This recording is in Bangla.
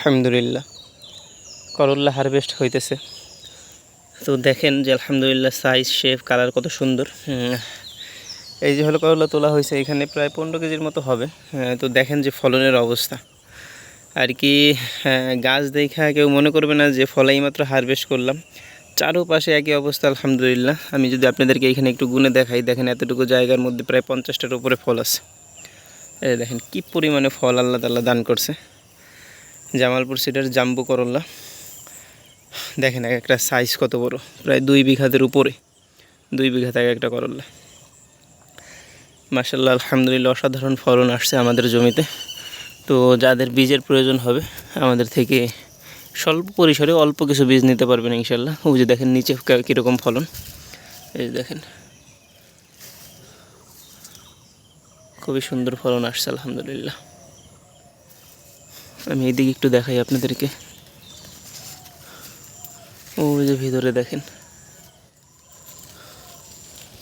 আলহামদুলিল্লাহ করল্লা হারভেস্ট হইতেছে। তো দেখেন যে আলহামদুলিল্লাহ সাইজ শেপ কালার কত সুন্দর। এই যে হলো করল্লা তোলা হয়েছে এখানে প্রায় পনেরো কেজির মতো হবে। হ্যাঁ, তো দেখেন যে ফলনের অবস্থা। আর কি হ্যাঁ, গাছ দেখা কেউ মনে করবে না যে ফলাই মাত্র হারভেস্ট করলাম। চারোপাশে একই অবস্থা আলহামদুলিল্লাহ। আমি যদি আপনাদেরকে এখানে একটু গুনে দেখাই দেখেন এতটুকু জায়গার মধ্যে প্রায় পঞ্চাশটার উপরে ফল আছে। দেখেন কি পরিমাণে ফল আল্লাহ তাল্লাহ দান করছে। জামালপুর সিটের জাম্বু করল্লা দেখেন এক একটা সাইজ কত বড়। প্রায় দুই বিঘাতের উপরে। দুই বিঘা থেকে একটা করল্লা মাসাল্লাহ আলহামদুলিল্লাহ, অসাধারণ ফলন আসছে আমাদের জমিতে। তো যাদের বীজের প্রয়োজন হবে, আমাদের থেকে স্বল্প পরিসরে অল্প কিছু বীজ নিতে পারবেন ইনশাল্লাহ ওই যে দেখেন নিচে কীরকম ফলন। এই দেখেন। খুবই সুন্দর ফলন আসছে, আলহামদুলিল্লাহ। আমি এইদিকে একটু দেখাই আপনাদেরকে। ও যে ভিতরে দেখেন।